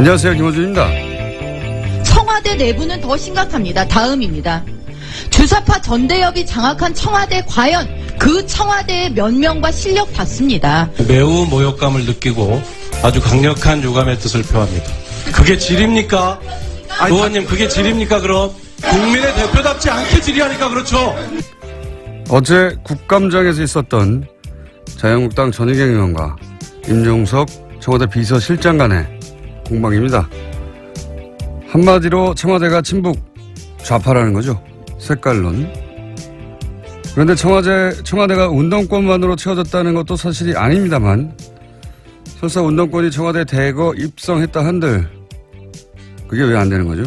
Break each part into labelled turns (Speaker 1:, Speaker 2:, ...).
Speaker 1: 안녕하세요. 김호준입니다.
Speaker 2: 청와대 내부는 더 심각합니다. 다음입니다. 주사파 전대협이 장악한 청와대 과연 그 청와대의 면명과 실력 봤습니다.
Speaker 3: 매우 모욕감을 느끼고 아주 강력한 유감의 뜻을 표합니다. 그게 질입니까? 의원님, 그게 질입니까, 그럼? 국민의 대표답지 않게 질의하니까 그렇죠.
Speaker 1: 어제 국감장에서 있었던 자유한국당 전희경 의원과 임종석 청와대 비서실장 간의 공방입니다. 한마디로 청와대가 친북 좌파라는 거죠. 색깔론. 그런데 청와대, 청와대가 운동권만으로 채워졌다는 것도 사실이 아닙니다만 설사 운동권이 청와대 대거 입성했다 한들 그게 왜 안 되는 거죠?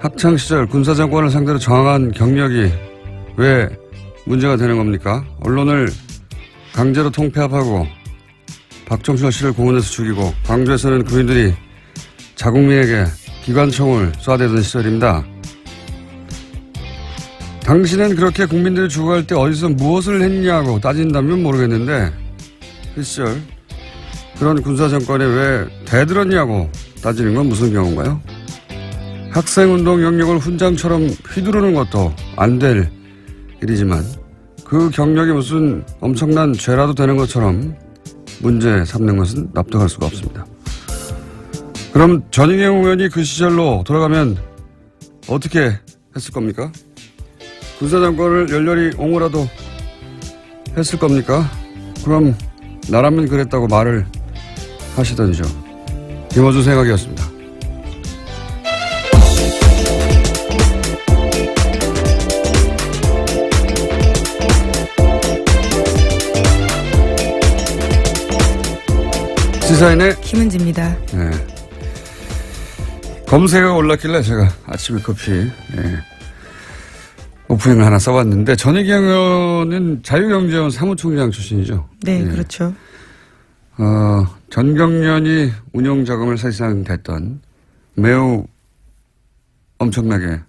Speaker 1: 학창시절 군사 정권을 상대로 저항한 경력이 왜 문제가 되는 겁니까? 언론을 강제로 통폐합하고 박정철 씨를 공원에서 죽이고 광주에서는 군인들이 자국민에게 기관총을 쏴대던 시절입니다. 당신은 그렇게 국민들이 죽어갈 때 어디서 무엇을 했냐고 따진다면 모르겠는데 그 시절 그런 군사정권에 왜 대들었냐고 따지는 건 무슨 경우인가요? 학생운동 영역을 훈장처럼 휘두르는 것도 안 될 일이지만 그 경력이 무슨 엄청난 죄라도 되는 것처럼 문제 삼는 것은 납득할 수가 없습니다. 그럼 전희경 의원이 그 시절로 돌아가면 어떻게 했을 겁니까? 군사정권을 열렬히 옹호라도 했을 겁니까? 그럼 나라면 그랬다고 말을 하시던지죠. 김어준 생각이었습니다. 시사인의
Speaker 4: 김은지입니다.
Speaker 1: 네. 검색어가 올랐길래 제가 아침에 커피 예. 오프닝을 하나 써봤는데 전혜경 의원은 자유경제원 사무총장 출신이죠.
Speaker 4: 네,
Speaker 1: 예.
Speaker 4: 그렇죠.
Speaker 1: 어, 전경련이 운영 자금을 사실상 됐던 매우 엄청나게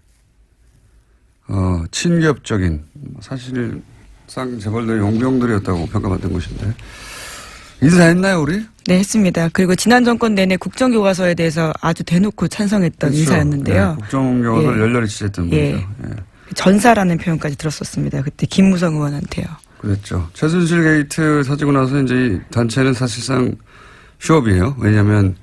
Speaker 1: 어, 친기업적인 사실상 재벌들의 용병들이었다고 평가받던 곳인데 인사 했나요 우리?
Speaker 4: 네, 했습니다. 그리고 지난 정권 내내 국정교과서에 대해서 아주 대놓고 찬성했던
Speaker 1: 그렇죠.
Speaker 4: 인사였는데요.
Speaker 1: 네, 국정교과서를
Speaker 4: 예.
Speaker 1: 열렬히 지지했던
Speaker 4: 예.
Speaker 1: 분이죠. 예.
Speaker 4: 전사라는 표현까지 들었었습니다. 그때 김무성 의원한테요.
Speaker 1: 그랬죠. 최순실 게이트 터지고 나서 이제 이 단체는 사실상 휴업이에요. 왜냐하면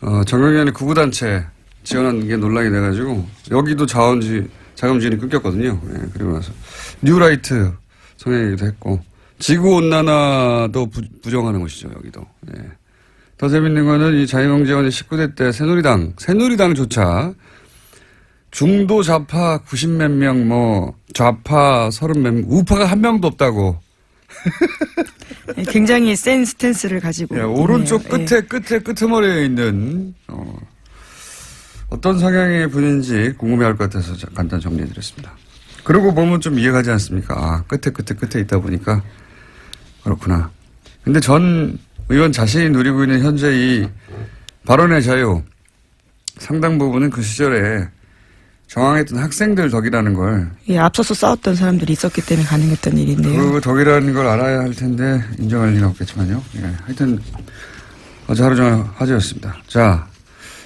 Speaker 1: 어, 정경련이 구구단체 지원한 게 논란이 돼가지고 여기도 자원지 자금 지원이 끊겼거든요. 예, 그리고 나서 뉴라이트 성행하기도 했고 지구 온난화도 부, 부정하는 것이죠. 여기도. 예. 더 재밌는 거는 이 자유경제원이 19대 때 새누리당 새누리당조차 중도 좌파 90몇 명, 뭐 좌파 30몇 명, 우파가 한 명도 없다고.
Speaker 4: 네, 굉장히 센 스탠스를 가지고.
Speaker 1: 예, 오른쪽. 끝에 끝에 끄트머리에 있는 어, 어떤 성향의 분인지 궁금해 할 것 같아서 자- 간단 정리해 드렸습니다. 그러고 보면 좀 이해가지 않습니까? 아, 끝에 끝에 끝에 있다 보니까 그렇구나. 근데 전 의원 자신이 누리고 있는 현재 이 발언의 자유 상당 부분은 그 시절에 저항했던 학생들 덕이라는 걸
Speaker 4: 예, 앞서서 싸웠던 사람들이 있었기 때문에 가능했던 일인데요.
Speaker 1: 그 덕이라는 걸 알아야 할 텐데 인정할 리는 없겠지만요. 예. 하여튼 어제 하루 종일 화제였습니다. 자,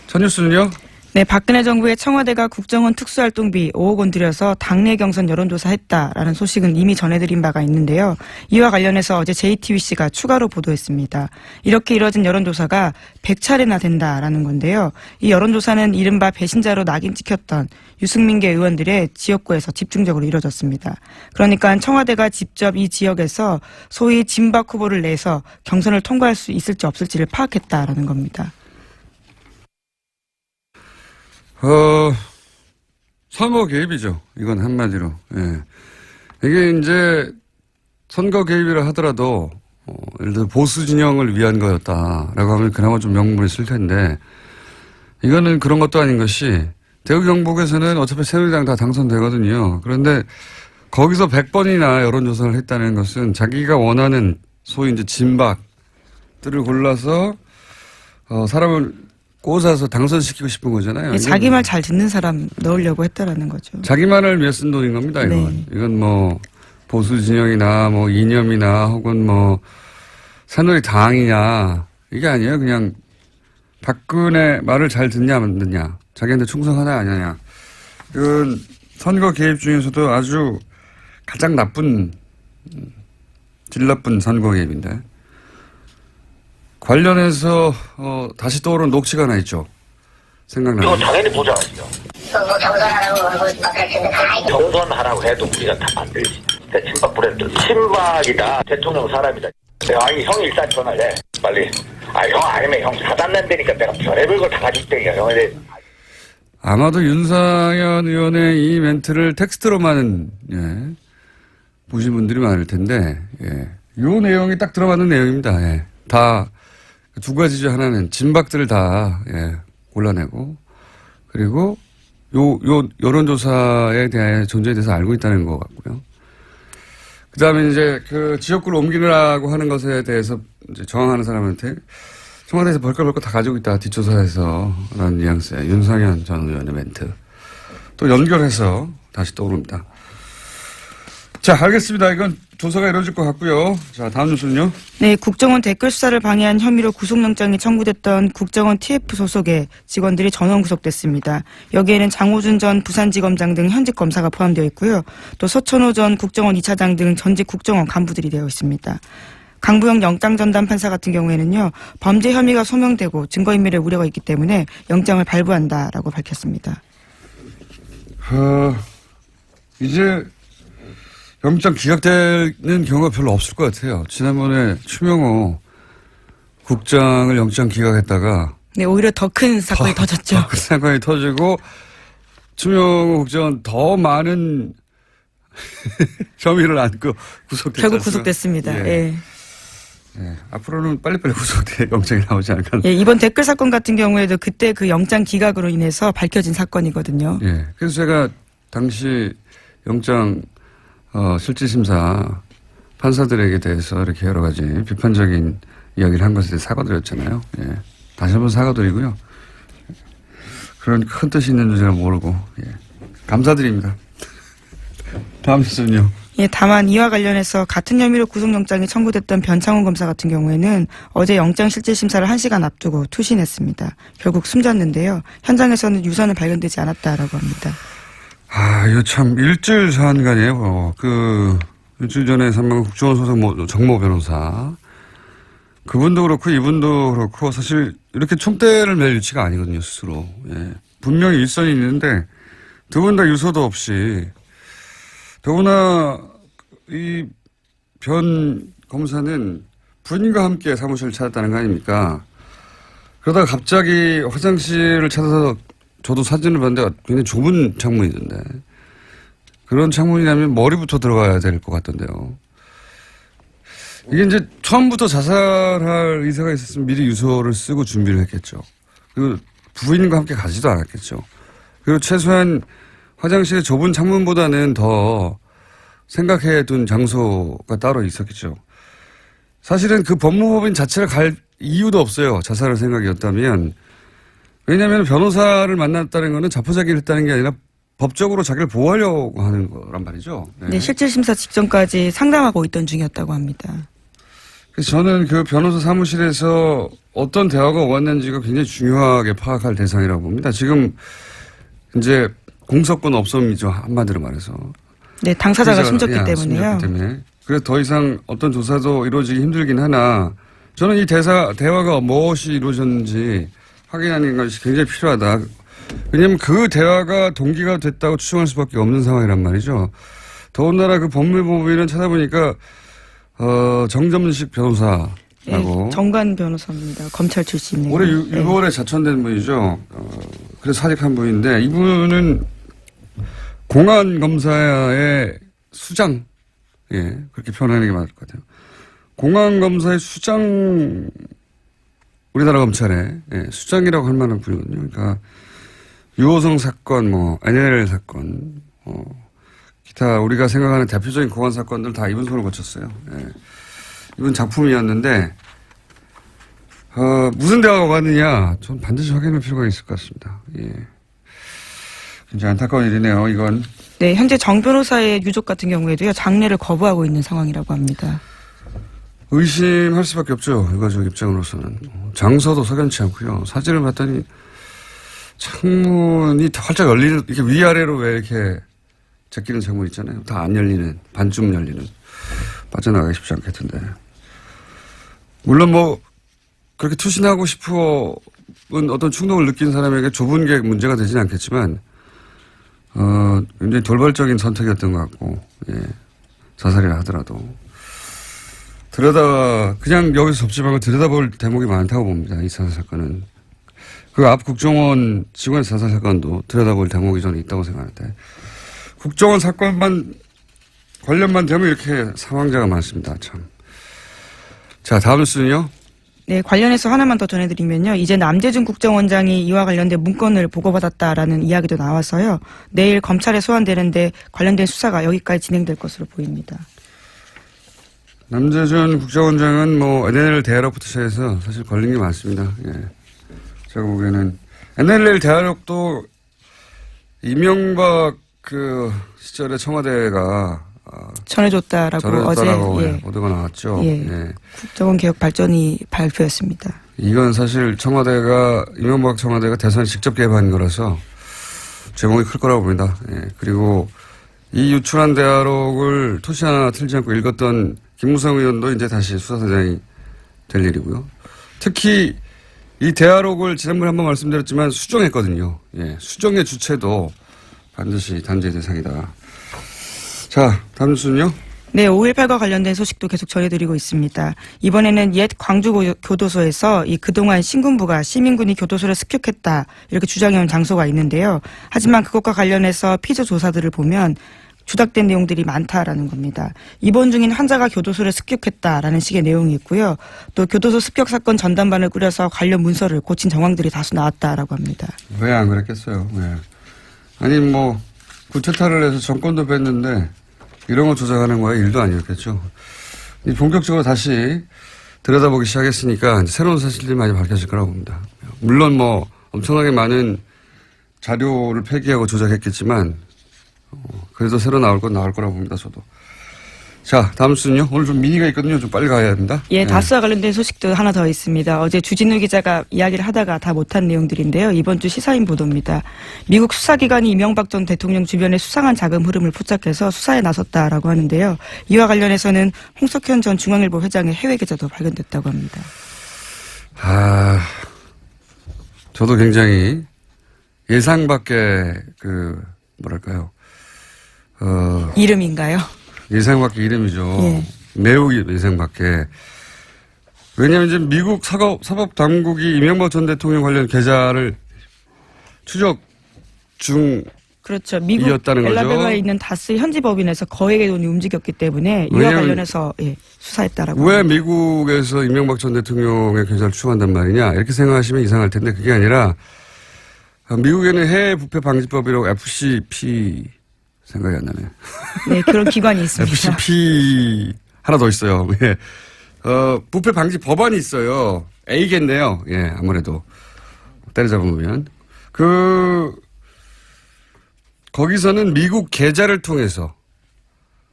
Speaker 1: 첫 뉴스는요.
Speaker 4: 네, 박근혜 정부의 청와대가 국정원 특수활동비 5억 원 들여서 당내 경선 여론조사 했다라는 소식은 이미 전해드린 바가 있는데요. 이와 관련해서 어제 JTBC가 추가로 보도했습니다. 이렇게 이뤄진 여론조사가 100차례나 된다라는 건데요. 이 여론조사는 이른바 배신자로 낙인 찍혔던 유승민계 의원들의 지역구에서 집중적으로 이뤄졌습니다. 그러니까 청와대가 직접 이 지역에서 소위 진박 후보를 내서 경선을 통과할 수 있을지 없을지를 파악했다라는 겁니다.
Speaker 1: 어, 선거 개입이죠. 이건 한마디로. 예. 이게 이제 선거 개입이라 하더라도 어, 예를 들어 보수 진영을 위한 거였다라고 하면 그나마 좀 명분이 있을 텐데 이거는 그런 것도 아닌 것이 대구 경북에서는 어차피 새누리당 다 당선되거든요. 그런데 거기서 100번이나 여론조사를 했다는 것은 자기가 원하는 소위 이제 진박들을 골라서 어, 사람을 꽂아서 당선시키고 싶은 거잖아요.
Speaker 4: 예, 자기 말 잘 듣는 사람 넣으려고 했다라는 거죠.
Speaker 1: 자기만을 위해 쓴 돈인 겁니다. 이건
Speaker 4: 네.
Speaker 1: 이건 뭐 보수 진영이나 뭐 이념이나 혹은 뭐 새누리 당이냐 이게 아니에요. 그냥 박근혜 말을 잘 듣냐 안 듣냐 자기한테 충성하냐 아니냐 이건 선거 개입 중에서도 아주 가장 나쁜 음, 질 나쁜 선거 개입인데 관련해서 어, 다시 떠오른 녹취가 하나 있죠
Speaker 5: 이거
Speaker 1: 생각나요
Speaker 5: 당연히 보장하죠.
Speaker 6: 선거 경선하라고 하고 막할 텐데 가만히
Speaker 5: 경선하라고 해도 우리가 다 만들지. 그 친박 브랜드. 친박이다. 대통령 사람이다. 내가 아니 형이 일단 전화를 해. 빨리. 아 형 아니면 형 사단 낸다니까 내가 별의별 걸다 가질 때야 형에 대해.
Speaker 1: 아마도 윤상현 의원의 이 멘트를 텍스트로만 예, 보신 분들이 많을 텐데 예. 요 내용이 딱 들어맞는 내용입니다. 예. 다 두 가지죠. 하나는 진박들을 다 예, 골라내고 그리고 요, 요 여론조사에 대한 존재에 대해서 알고 있다는 것 같고요. 그 다음에 이제 그 지역구를 옮기느라고 하는 것에 대해서 이제 저항하는 사람한테 청와대에서 벌컥벌컥 다 가지고 있다 뒷조사에서 라는 뉘앙스의 윤상현 전 의원의 멘트 또 연결해서 다시 떠오릅니다. 자 알겠습니다. 이건 조사가 이루어질 것 같고요. 자 다음 뉴스는요.
Speaker 4: 네, 국정원 댓글 수사를 방해한 혐의로 구속영장이 청구됐던 국정원 TF 소속의 직원들이 전원 구속됐습니다. 여기에는 장호준 전 부산지검장 등 현직 검사가 포함되어 있고요. 또 서천호 전 국정원 2차장 등 전직 국정원 간부들이 되어 있습니다. 강부영 영장 전담 판사 같은 경우에는요 범죄 혐의가 소명되고 증거인멸의 우려가 있기 때문에 영장을 발부한다라고 밝혔습니다.
Speaker 1: 어, 이제 영장 기각되는 경우가 별로 없을 것 같아요. 지난번에 추명호 국장을 영장 기각했다가
Speaker 4: 네, 오히려 더 큰 사건이 터졌죠.
Speaker 1: 그 사건이 터지고 추명호 국장은 더 많은 혐의를 안고 구속됐죠.
Speaker 4: 결국 구속됐습니다.
Speaker 1: 예.
Speaker 4: 예.
Speaker 1: 예. 앞으로는 빨리빨리 구속돼 영장이 나오지 않을까.
Speaker 4: 예, 이번 댓글 사건 같은 경우에도 그때 그 영장 기각으로 인해서 밝혀진 사건이거든요.
Speaker 1: 예. 그래서 제가 당시 영장 어, 실질심사 판사들에게 대해서 이렇게 여러 가지 비판적인 이야기를 한 것에 대해 서 사과드렸잖아요. 예. 다시 한번 사과드리고요. 그런 큰 뜻이 있는 줄 제가 모르고 예. 감사드립니다. 다음 뉴스는요.
Speaker 4: 예, 다만 이와 관련해서 같은 혐의로 구속영장이 청구됐던 변창훈 검사 같은 경우에는 어제 영장 실질 심사를 1시간 앞두고 투신했습니다. 결국 숨졌는데요. 현장에서는 유서는 발견되지 않았다라고 합니다.
Speaker 1: 아, 이거 참 일주일 사안간이에요. 어, 그 일주일 전에 사망한 국정원 소속 모- 정모 변호사 그분도 그렇고 이분도 그렇고 사실 이렇게 총대를 맬 위치가 아니거든요 스스로. 예. 분명히 일선이 있는데 두 분 다 유서도 없이 더구나 이 변 검사는 부인과 함께 사무실을 찾았다는 거 아닙니까? 그러다가 갑자기 화장실을 찾아서 저도 사진을 봤는데 굉장히 좁은 창문이던데. 그런 창문이라면 머리부터 들어가야 될 것 같던데요. 이게 이제 처음부터 자살할 의사가 있었으면 미리 유서를 쓰고 준비를 했겠죠. 그리고 부인과 함께 가지도 않았겠죠. 그리고 최소한 화장실의 좁은 창문보다는 더 생각해 둔 장소가 따로 있었겠죠. 사실은 그 법무법인 자체를 갈 이유도 없어요. 자살할 생각이었다면. 왜냐하면 변호사를 만났다는 거는 자포자기를 했다는 게 아니라 법적으로 자기를 보호하려고 하는 거란 말이죠. 네.
Speaker 4: 네, 실질 심사 직전까지 상담하고 있던 중이었다고 합니다.
Speaker 1: 그래서 저는 그 변호사 사무실에서 어떤 대화가 오갔는지가 굉장히 중요하게 파악할 대상이라고 봅니다. 지금 이제 공석권 없음이죠. 한마디로 말해서.
Speaker 4: 네, 당사자가 숨졌기
Speaker 1: 예,
Speaker 4: 때문에요.
Speaker 1: 때문에. 그래서 더 이상 어떤 조사도 이루어지기 힘들긴 하나 저는 이 대사, 대화가 무엇이 이루어졌는지 확인하는 것이 굉장히 필요하다. 왜냐하면 그 대화가 동기가 됐다고 추정할 수밖에 없는 상황이란 말이죠. 더군다나 그 법무법인은 찾아보니까 어, 정점식 변호사라고
Speaker 4: 네, 정관 변호사입니다. 검찰 출신이에요.
Speaker 1: 올해 유,
Speaker 4: 네.
Speaker 1: 6월에 자천된 분이죠. 어, 그래서 사직한 분인데 이분은 공안 검사의 수장, 예 그렇게 표현하는 게 맞을 것 같아요. 공안 검사의 수장, 우리나라 검찰의 예, 수장이라고 할 만한 분이거든요. 그러니까 유호성 사건, 뭐 NLL 사건, 어, 기타 우리가 생각하는 대표적인 공안 사건들 다 이분 손을 거쳤어요. 예. 이분 작품이었는데 어, 무슨 대화가 오갔느냐, 전 반드시 확인할 필요가 있을 것 같습니다. 예. 굉장히 안타까운 일이네요, 이건.
Speaker 4: 네, 현재 정 변호사의 유족 같은 경우에도요 장례를 거부하고 있는 상황이라고 합니다.
Speaker 1: 의심할 수밖에 없죠. 유가족 입장으로서는. 장소도 석연치 않고요. 사진을 봤더니 창문이 다 활짝 열리는, 이렇게 위아래로 왜 이렇게 제끼는 창문 있잖아요. 다 안 열리는, 반쯤 열리는. 빠져나가기 쉽지 않겠던데. 물론 뭐, 그렇게 투신하고 싶은 어떤 충동을 느낀 사람에게 좁은 게 문제가 되지는 않겠지만, 어, 굉장히 돌발적인 선택이었던 것 같고, 예. 자살이라 하더라도. 들여다, 그냥 여기서 접지 말고 들여다볼 대목이 많다고 봅니다. 이 자살 사건은. 그 앞 국정원 직원 자살 사건도 들여다볼 대목이 저는 있다고 생각하는데, 국정원 사건만, 관련만 되면 이렇게 사망자가 많습니다. 참. 자, 다음 뉴스는요.
Speaker 4: 네, 관련해서 하나만 더 전해드리면요. 이제 남재준 국정원장이 이와 관련된 문건을 보고받았다라는 이야기도 나와서요. 내일 검찰에 소환되는데 관련된 수사가 여기까지 진행될 것으로 보입니다.
Speaker 1: 남재준 국정원장은 뭐 NLL 대화록부터 시작해서 사실 걸린 게 많습니다. 예. 제가 보기에는 NLL 대화록도 이명박 그 시절에 청와대가 아,
Speaker 4: 전해줬다라고 어제
Speaker 1: 저랬다라고
Speaker 4: 예,
Speaker 1: 보도가 나왔죠.
Speaker 4: 예.
Speaker 1: 예.
Speaker 4: 국정원 개혁 발전이 발표했습니다.
Speaker 1: 이건 사실 청와대가 이명박 청와대가 대선 직접 개입한 거라서 제목이 클 거라고 봅니다. 예. 그리고 이 유출한 대화록을 토시 하나 틀지 않고 읽었던 김무성 의원도 이제 다시 수사대장이 될 일이고요. 특히 이 대화록을 지난번에 한번 말씀드렸지만 수정했거든요. 예. 수정의 주체도 반드시 단죄 대상이다. 자, 다음 뉴스는요?
Speaker 4: 네, 5.18과 관련된 소식도 계속 전해드리고 있습니다. 이번에는 옛 광주교도소에서 이 그동안 신군부가 시민군이 교도소를 습격했다 이렇게 주장해온 장소가 있는데요. 하지만 그것과 관련해서 피조 조사들을 보면 주닥된 내용들이 많다라는 겁니다. 입원 중인 환자가 교도소를 습격했다라는 식의 내용이 있고요. 또 교도소 습격 사건 전담반을 꾸려서 관련 문서를 고친 정황들이 다수 나왔다라고 합니다.
Speaker 1: 왜 안 그랬겠어요? 예. 아니, 뭐, 구태타를 해서 정권도 뺐는데, 이런 거 조작하는 거야 일도 아니었겠죠. 이 본격적으로 다시 들여다보기 시작했으니까 새로운 사실들이 많이 밝혀질 거라고 봅니다. 물론 뭐, 엄청나게 많은 자료를 폐기하고 조작했겠지만, 어, 그래도 새로 나올 건 나올 거라고 봅니다, 저도. 자, 다음 수는요. 오늘 좀 미니가 있거든요. 좀 빨리 가야 합니다.
Speaker 4: 예,
Speaker 1: 네.
Speaker 4: 다스와 관련된 소식도 하나 더 있습니다. 어제 주진우 기자가 이야기를 하다가 다 못한 내용들인데요. 이번 주 시사인 보도입니다. 미국 수사기관이 이명박 전 대통령 주변의 수상한 자금 흐름을 포착해서 수사에 나섰다라고 하는데요. 이와 관련해서는 홍석현 전 중앙일보 회장의 해외 계좌도 발견됐다고 합니다.
Speaker 1: 아, 저도 굉장히 예상 밖의 그, 뭐랄까요. 어,
Speaker 4: 이름인가요?
Speaker 1: 예상 밖의 이름이죠.
Speaker 4: 예.
Speaker 1: 매우 예상 밖의. 왜냐하면 이제 미국 사법, 사법 당국이 이명박 전 대통령 관련 계좌를 추적 중
Speaker 4: 그렇죠. 미국
Speaker 1: 이었다는 거죠?
Speaker 4: 엘라베마에 있는 다스 현지 법인에서 거액의 돈이 움직였기 때문에 이와 관련해서 예, 수사했다라고
Speaker 1: 왜
Speaker 4: 합니다.
Speaker 1: 미국에서 이명박 전 대통령의 계좌를 추적한단 말이냐 이렇게 생각하시면 이상할 텐데 그게 아니라 어, 미국에는 해외 부패 방지법이라고 FCP 생각이 안 나네.
Speaker 4: 네, 그런 기관이 있습니다.
Speaker 1: FCP 하나 더 있어요. 예. 어, 부패 방지 법안이 있어요. A겠네요. 예, 아무래도. 때려잡으면. 그, 거기서는 미국 계좌를 통해서,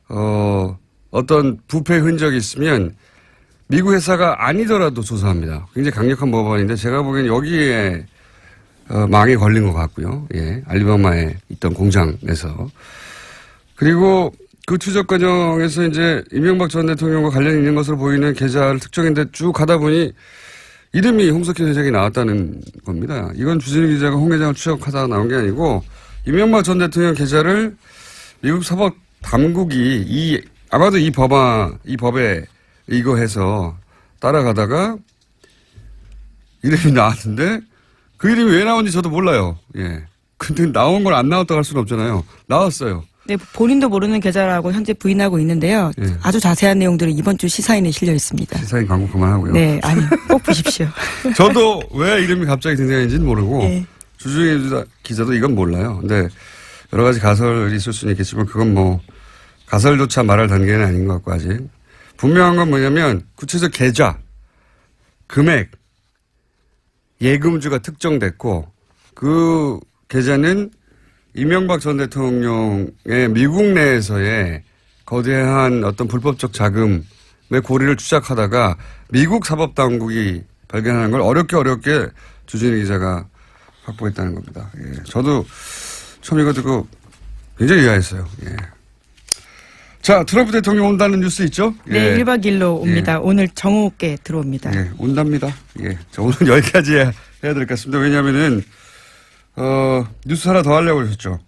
Speaker 1: 어, 어떤 부패 흔적이 있으면 미국 회사가 아니더라도 조사합니다. 굉장히 강력한 법안인데 제가 보기엔 여기에 어, 망에 걸린 것 같고요. 예. 알리바마에 있던 공장에서. 그리고 그 추적 과정에서 이제 이명박 전 대통령과 관련이 있는 것으로 보이는 계좌를 특정했는데 쭉 가다 보니 이름이 홍석현 회장이 나왔다는 겁니다. 이건 주진우 기자가 홍 회장을 추적하다가 나온 게 아니고 이명박 전 대통령 계좌를 미국 사법 당국이 이 아마도 이 법안 이 법에 이거 해서 따라가다가 이름이 나왔는데 그 이름이 왜 나온지 저도 몰라요. 예. 근데 나온 걸 안 나왔다고 할 수는 없잖아요. 나왔어요.
Speaker 4: 네, 본인도 모르는 계좌라고 현재 부인하고 있는데요.
Speaker 1: 예.
Speaker 4: 아주 자세한 내용들은 이번 주 시사인에 실려 있습니다.
Speaker 1: 시사인 광고 그만하고요.
Speaker 4: 네, 아니, 꼭 보십시오.
Speaker 1: 저도 왜 이름이 갑자기 등장했는지는 모르고
Speaker 4: 예.
Speaker 1: 주중에 기자도 이건 몰라요. 근데 여러 가지 가설이 있을 수는 있겠지만 그건 뭐 가설조차 말할 단계는 아닌 것 같고 아직 분명한 건 뭐냐면 구체적 계좌, 금액, 예금주가 특정됐고 그 계좌는 이명박 전 대통령의 미국 내에서의 거대한 어떤 불법적 자금을 고리를 추적하다가 미국 사법당국이 발견하는 걸 어렵게 어렵게 주진희 기자가 확보했다는 겁니다. 예. 저도 처음 이거 듣고 굉장히 의아했어요. 예. 자, 트럼프 대통령 온다는 뉴스 있죠?
Speaker 4: 네,
Speaker 1: 예.
Speaker 4: 1박 2일로 옵니다. 오늘 정오께 들어옵니다.
Speaker 1: 예, 온답니다. 예. 자, 오늘 여기까지 해야, 될 것 같습니다. 왜냐면은, 어, 뉴스 하나 더 하려고 그러셨죠?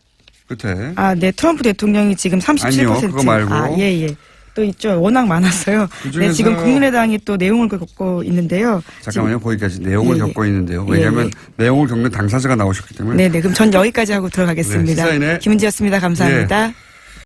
Speaker 1: 끝에.
Speaker 4: 아, 네, 트럼프 대통령이 지금 37%.
Speaker 1: 아니요, 그거 말고.
Speaker 4: 아, 예, 예. 또 있죠. 워낙 많았어요.
Speaker 1: 그중에서-
Speaker 4: 네, 지금 국민의당이 또 내용을 겪고 있는데요.
Speaker 1: 잠깐만요. 거기까지 내용을
Speaker 4: 예, 예.
Speaker 1: 겪고 있는데요.
Speaker 4: 예,
Speaker 1: 왜냐하면
Speaker 4: 예.
Speaker 1: 내용을 겪는 당사자가 나오셨기 때문에.
Speaker 4: 네, 네. 그럼 전 여기까지 하고 들어가겠습니다.
Speaker 1: 네,
Speaker 4: 김은지였습니다. 감사합니다.
Speaker 1: 예.